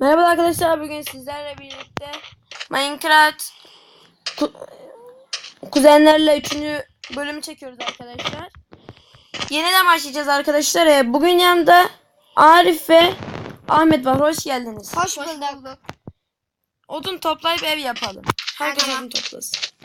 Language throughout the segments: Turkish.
Merhaba arkadaşlar bugün sizlerle birlikte Minecraft ku- kuzenlerle 3. bölümü çekiyoruz arkadaşlar. Yeniden başlayacağız arkadaşlar. Ee, Bugün yanımda Arif ve Ahmet var. Hoş geldiniz. Hoş bulduk. Odun toplayıp ev yapalım. Herkes odun toplasın.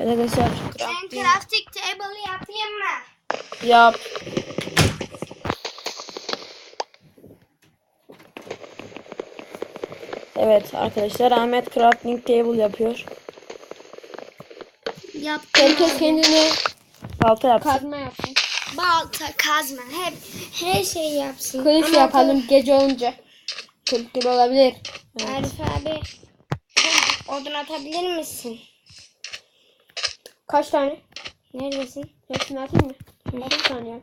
Evet arkadaşlar. Ben crafting crafting table yapayım mı? Yap. Evet arkadaşlar Ahmet crafting table yapıyor. Yaptım. Herkes kendine Balta yapsın. kazma yapsın. Balta, kazma, hep her şey yapsın. Kılıç Ama yapalım gece olunca. Kılıç olabilir. Arif abi odun atabilir misin? Kaç tane? Neredesin? Hepsini atayım mı? 30 tane.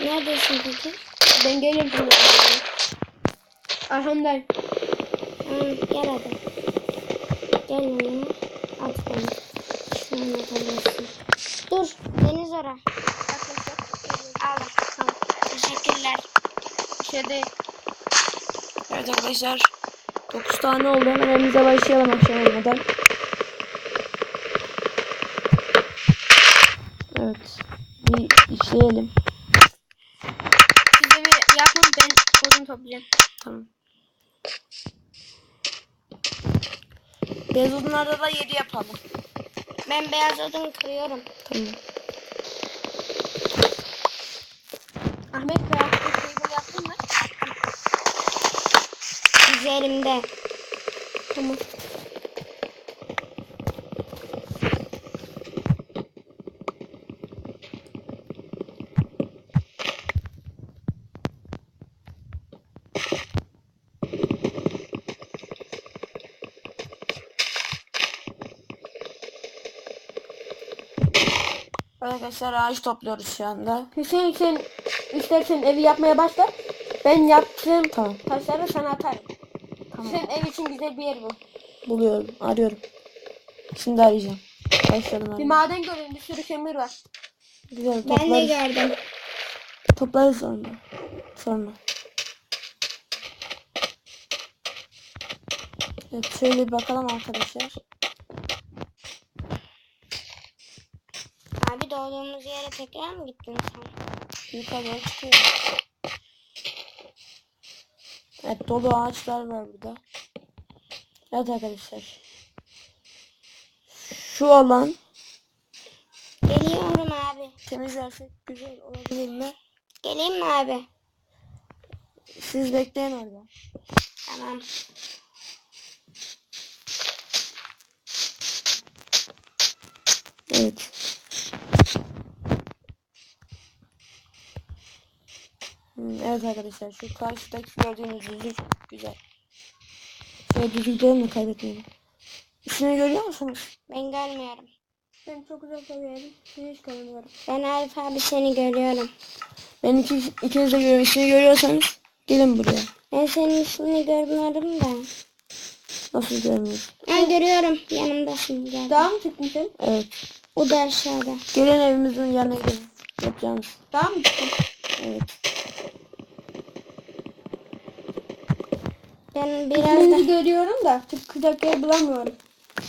Neredesin peki? Ben gelirim şimdi. Arhamdayım. Hı, gel hadi. Gel yanıma. At beni. Şunu atabilirsin. Dur. Deniz ora. Al. Tamam. Teşekkürler. Şey değil. Evet arkadaşlar 9 tane oldu. Hemen evimize başlayalım akşam olmadan. Evet. Bir işleyelim. Siz de bir yapın ben odun toplayacağım. Tamam. Beyaz odunlarda da 7 yapalım. Ben beyaz odun kırıyorum. Tamam. Ahmet crafting table yaptın mı? Üzerimde. Tamam. Arkadaşlar ağaç topluyoruz şu anda. Hüseyin sen istersen evi yapmaya başla. Ben yaptığım Tamam. taşları sana atarım. Tamam. Sen ev için güzel bir yer bul. Buluyorum. Arıyorum. Şimdi arayacağım. Başladım Bir maden görün bir sürü kömür var. Güzel Ben de toplarız. gördüm. Toplarız sonra. Sonra. Evet şöyle bir bakalım arkadaşlar. Abi doğduğumuz yere tekrar mı gittin sen? Yukarıya çıkıyor. Evet dolu ağaçlar var burada. Evet arkadaşlar. Şu alan Geliyorum abi. temizlersek güzel olabilir mi? Geleyim mi abi? Siz bekleyin orada. Tamam. Evet. Evet arkadaşlar şu karşıdaki gördüğünüz düzlük güzel. Şöyle düzlükleri mi kaybetmeyelim? İsmini görüyor musunuz? Ben gelmiyorum. Ben çok uzak kalıyorum. Sizi hiç kalamıyorum. Ben Arif abi seni görüyorum. Ben iki, ikiniz de görüyorum. İsmini görüyorsanız gelin buraya. Ben senin ismini görmüyorum da. Nasıl görmüyorsun? Ben görüyorum. Yanımdasın. Gel. Dağa mı çıktın sen? Evet. O da aşağıda. Gelin evimizin yanına gelin. Yapacağımız. Dağa mı çıktın? Evet. Ben biraz da... görüyorum da çıkacak yer bulamıyorum.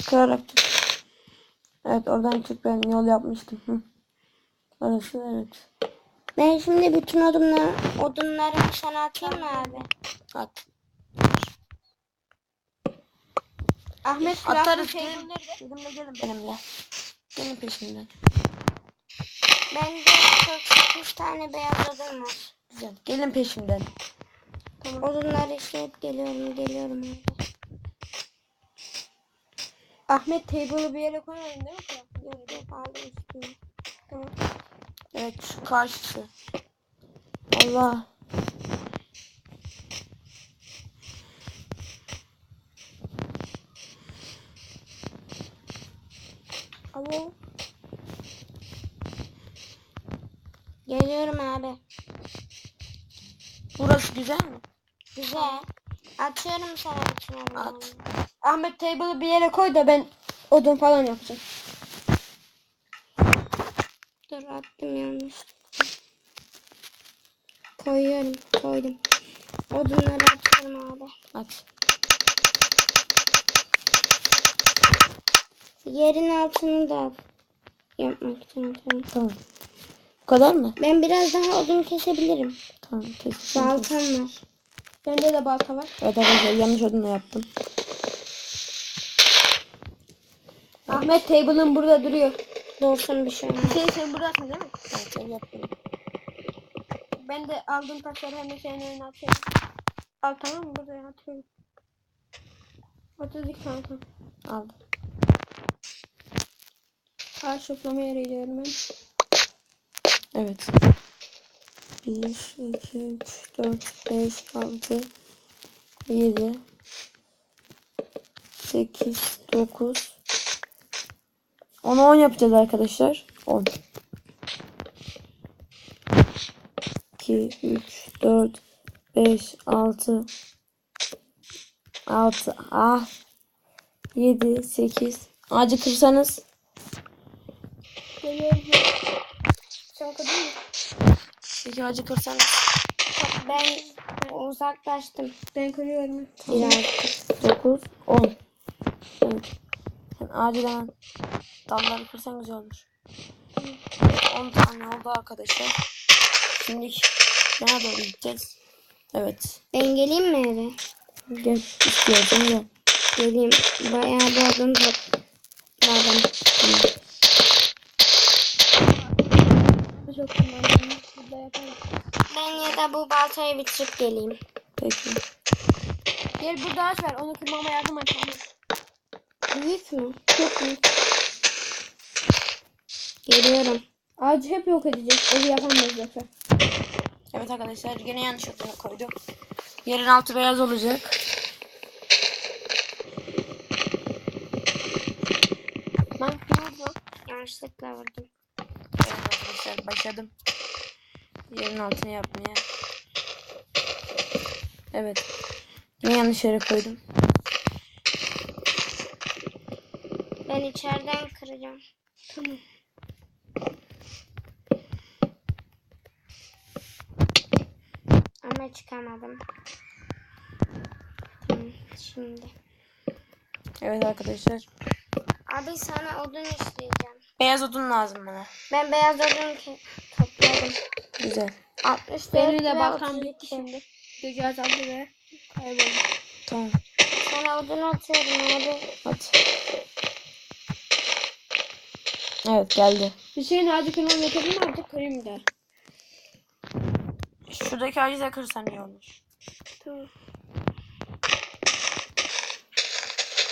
Kırarak. Evet oradan çık ben yol yapmıştım. Hı. Orası evet. Ben şimdi bütün odunları, odunlarımı sana atayım mı abi? At. Ahmet Atarız gelin. Benimle gelin benimle. Gelin peşimden. Bende 48 tane beyaz odun var. Güzel. Gelin peşimden. Odunları işleyip geliyorum, geliyorum abi. Ahmet table'ı bir yere koymadın değil mi? Yok yok aldım üstüne. Tamam. Evet şu karşısı. Allah. Alo. Geliyorum abi. Burası güzel mi? Güzel. Atıyorum sana odunları. At. Ahmet table'ı bir yere koy da ben odun falan yapacağım. Dur attım yanlış. Koyuyorum. Koydum. Odunları atıyorum abi. At. Yerin altını da. Yapmak için atıyorum. Tamam. Bu kadar mı? Ben biraz daha odun kesebilirim. Tamam. Kesin. Baltam var. Bende de balta var. Evet arkadaşlar yanlış odunla yaptım. Ahmet table'ın burada duruyor. Dursun bir şey. Şey sen buradasın değil mi? Evet ev yaptım. Ben de aldığım taşları hemen senin önüne atıyorum. Al tamam mı? Buraya atıyorum. 32 tane tamam. Aldım. Ağaç toplama yere gidiyorum ben. Evet. 1, 2, 3, 4, 5, 6, 7, 8, 9, 10'a 10 yapacağız arkadaşlar. 10. 2, 3, 4, 5, 6, 6, ah, 7, 8. Ağacı kırsanız Geliyorum. Sen okudun mu? Peki ağacı kırsanız Ben uzaklaştım. Ben kırıyorum. Biraz. 9, 10. Evet. Sen acil hemen dalları kırsan güzel olur. 10 tane oldu arkadaşlar. Şimdi doğru gideceğiz? Evet. Ben geleyim mi eve? Gel. İstiyorsan gel. Geleyim. Bayağı bir odun topladım. Çok kullanıyorum. Burada yaparım. Ben ya da bu baltayı bitirip geleyim. Peki. Gel burada ağaç var. Onu kırmama yardım et. Büyük mü? Çok büyük. Geliyorum. Ağacı hep yok edeceğiz. Evi yapamayız yoksa. Evet arkadaşlar yine yanlış odunu koydum. Yerin altı beyaz olacak. Lan ne oldu? Yanlışlıkla vurdum. Evet arkadaşlar başladım. Yerin altını yapmaya. Evet. Yine yanlış yere koydum. Ben içeriden kıracağım. Tamam. Ama çıkamadım. Tamam şimdi. Evet arkadaşlar. Abi sana odun isteyeceğim. Beyaz odun lazım bana. Ben beyaz odun topladım. Güzel. 64 Benim de ve balkam 32. bitti şimdi. Gece azaldı ve kayboldu. Tamam. Sana odun atıyorum abi. At. Evet geldi. Hüseyin ağacı kırmamı getirdin mi artık kırayım der. Şuradaki ağacı da kırsan iyi olur. Tamam.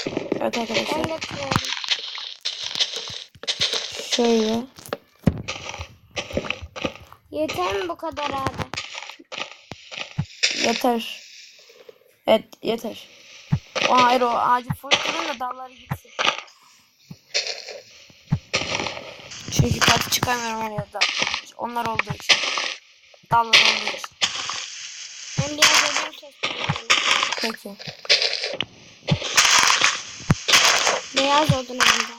Evet Ben arkadaşlar. de kırıyorum. Şöyle. Yeter mi bu kadar abi? Yeter. Evet yeter. O hayır o ağacı kırın da dalları gitsin. Çünkü kat çıkamıyorum her yerde. Onlar olduğu için. Dallar olduğu için. Ben biraz kestim. Peki. Beyaz odun aldı.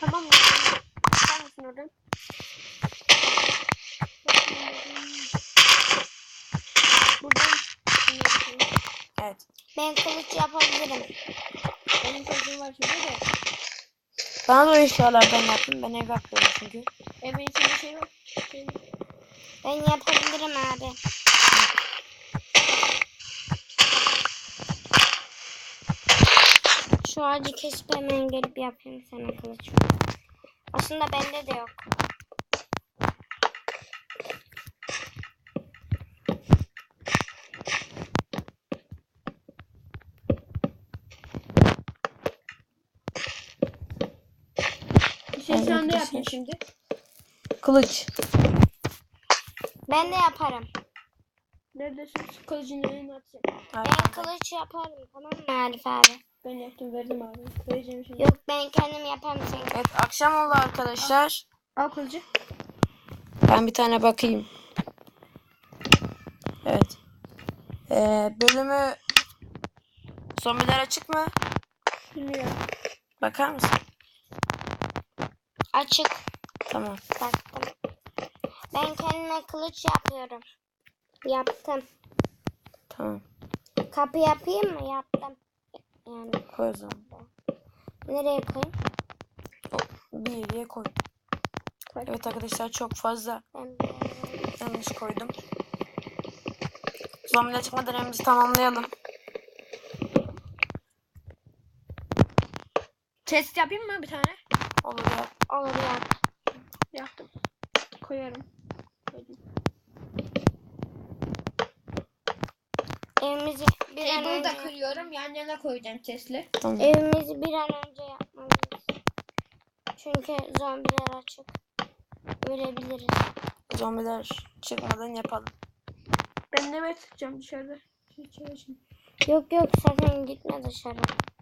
Tamam mı? Sen misin oradan? Buradan Evet. Ben kılıç yapabilirim. benim çocuğum var şimdi de. Bana da o eşyalardan yaptım. Ben ev yapıyorum çünkü. Evin içinde şey yok. Şey, Ben yapabilirim abi. Şu ağacı kesip hemen gelip yapayım sana kılıç. Aslında bende de yok. bir şey yapayım şimdi. Kılıç. Ben de yaparım. Neredesin? Kılıcın önüne atacağım. Ben kılıç yaparım tamam mı Arif abi? Ben yaptım verdim abi. Vereceğim şimdi. Yok ben kendim yaparım sen. Evet akşam oldu arkadaşlar. Al kılıcı. Ben bir tane bakayım. Ee, bölümü zombiler açık mı? Bilmiyorum. Bakar mısın? Açık. Tamam. Baktım. Ben kendime kılıç yapıyorum. Yaptım. Tamam. Kapı yapayım mı? Yaptım. Yani Koy o zaman. nereye koyayım? Bir yere koy. Koy. Evet arkadaşlar çok fazla Ben yanlış koydum. Zombiler çıkmadan evimizi tamamlayalım. Test yapayım mı bir tane? Olur ya. Olur ya. Yaptım. Koyarım. Koydum. Evimizi bir an Table'ı da önce, kırıyorum. Yan yana koyacağım testle. Tamam. evimizi bir an önce yapmalıyız. Çünkü zombiler açık. Ölebiliriz. Zombiler çıkmadan yapalım. Ben de tutacağım dışarıda. Şimdi. Yok yok sakın gitme dışarı.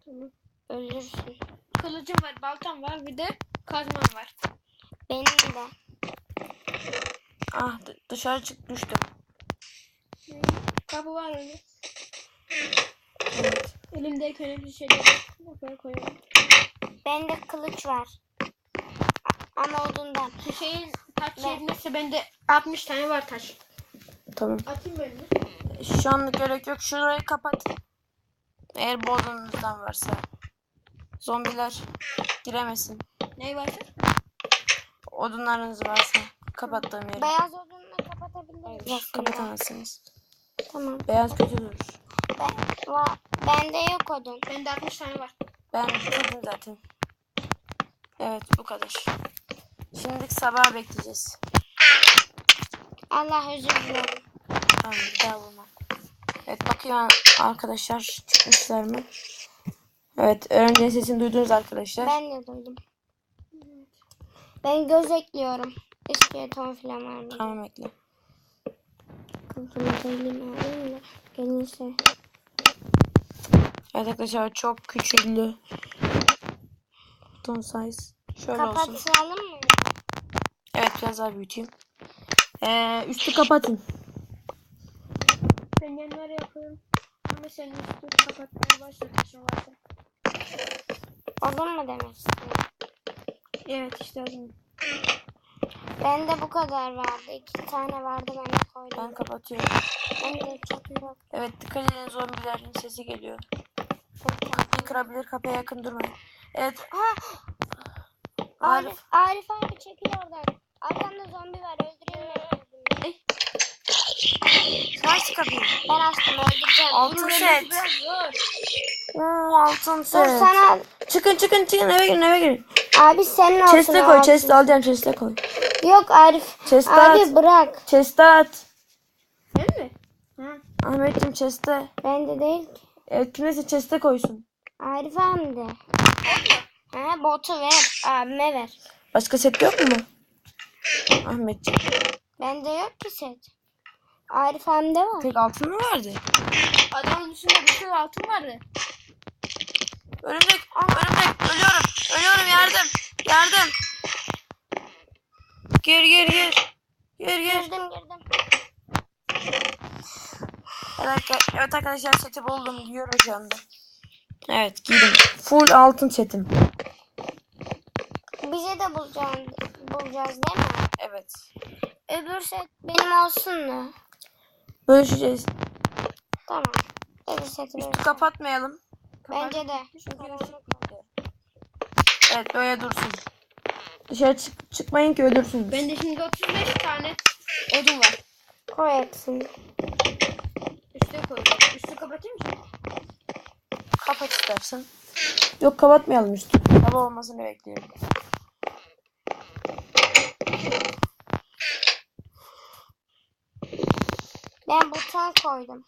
Tamam. Ölürsün. Kılıcım var, baltam var, bir de kazmam var. Benim de. Ah dışarı çık düştüm. Kapı var öyle. Evet. Elimdeki önemli şeyleri buraya koyuyorum. Bende kılıç var. Ama odundan. Bu şeyin taş Ben- yetmezse bende 60 tane var taş. Tamam. Atayım de. Şu anlık gerek yok. Şurayı kapat. Eğer bodrumumuzdan varsa. Zombiler giremesin. Ne varsa? Odunlarınız varsa. Kapattığım yeri. Beyaz odunla kapatabiliriz. Yok kapatamazsınız. Tamam. Beyaz kötü durur. Ben, va, bende yok odun. Bende 60 tane var. Ben bitirdim zaten. Evet bu kadar. Şimdi sabah bekleyeceğiz. Allah özür diliyorum. Tamam bir daha bulmam. Evet bakıyorum arkadaşlar çıkmışlar mı? Evet öğrencinin sesini duydunuz arkadaşlar. Ben de duydum. Ben göz ekliyorum. İskeleton falan var mı? Tamam ekle. Alayım da gelirse. Evet arkadaşlar çok küçüldü. Ton size. Şöyle olsun. Kapatalım mı? Evet biraz daha büyüteyim. Ee, üstü kapatın. Ben yanlara yapıyorum. Ama sen üstü kapatmaya başla taşın varsa. Odun mu demek istiyorsun? Evet işte adım. Bende bu kadar vardı. İki tane vardı ben de koydum. Ben kapatıyorum. Ben de çok yok. Evet dikkat edin zombilerin sesi geliyor. Kapıyı kırabilir kapıya yakın durmayın. Evet Ha, Arif. Arif, Arif abi çekil oradan. Arkamda zombi var öldüreyim mi? aç kapıyı. Ben açtım öldüreceğim. Altın set. Oo altın Dur set. sana Çıkın çıkın çıkın eve girin eve girin. Abi senin olsun. Chest'e koy chest'e alacağım chest'e koy. Yok Arif. Chest'e abi at. bırak. Chest'e at. Ben mi? Ha. Ahmet'cim chest'e. Bende değil ki. Evet kimse chest'e koysun. Arif abi de. Ha, botu ver. Abime ver. Başka set yok mu? Ahmet'cim. Bende yok ki set. Arif abi de var. Tek altın mı vardı? Adamın üstünde bir sürü altın vardı. Örümcek, örümcek, ölüyorum, ölüyorum yardım, yardım. Gir gir gir. Gir gir. Girdim girdim. Evet, evet arkadaşlar seti buldum giyiyorum şu anda. Evet giydim. Full altın setim. Bize de bulacağız, bulacağız değil mi? Evet. Öbür set benim olsun mu? Bölüşeceğiz. Tamam. Öbür seti benim. Kapatmayalım. Bence de. Evet böyle dursun. Dışarı çık çıkmayın ki ölürsünüz. Bende şimdi 35 tane odun var. Koy hepsini. Üstüne koyacağım. Üstü kapatayım mı? Kapat istersen. Yok kapatmayalım üstü. Sabah olmasını bekliyorum. Ben buton koydum.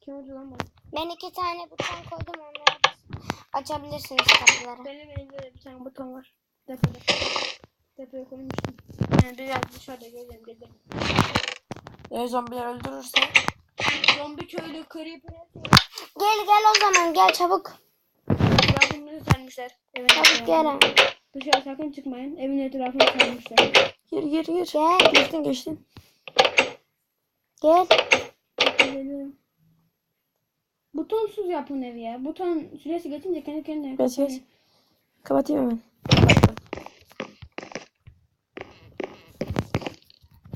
Kim oldu lan bu? Ben iki tane buton koydum onları açabilirsiniz kapıları. Benim elimde de bir tane buton var. Depoda. Depoya koymuştum. Yani biraz dışarıda geleceğim dedim. Eğer zombiler öldürürse Zombi köylü creeper Gel gel o zaman gel çabuk. Etrafımızı sarmışlar. Evet. Çabuk gel. Dışarı sakın çıkmayın. Evin etrafını sarmışlar. gir gir gir. Gel Geçtin geçtin. gel. Geliyorum. Butonsuz yapın evi ya. Buton süresi geçince kendi kendine Geç, geç. Kapatayım hemen.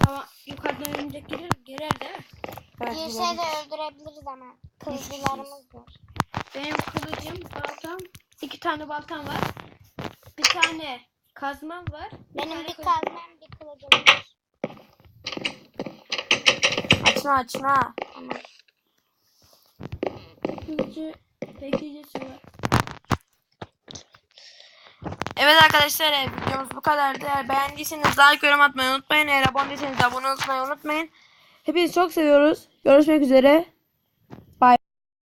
Ama yukarıdan örümcek girer, girer değil mi? Evet, Girse de öldürebiliriz ama. Kılıcılarımız var. Benim kılıcım, baltam, iki tane baltam var. Bir tane kazmam var. Benim bir kılıcım- kazmam bir kılıcım var. Açma açma. Tamam. Kılıcı bekleyicisi var. Evet arkadaşlar evet, videomuz bu kadardı. Eğer beğendiyseniz like yorum atmayı unutmayın. Eğer abone değilseniz de abone olmayı unutmayın. Hepinizi çok seviyoruz. Görüşmek üzere.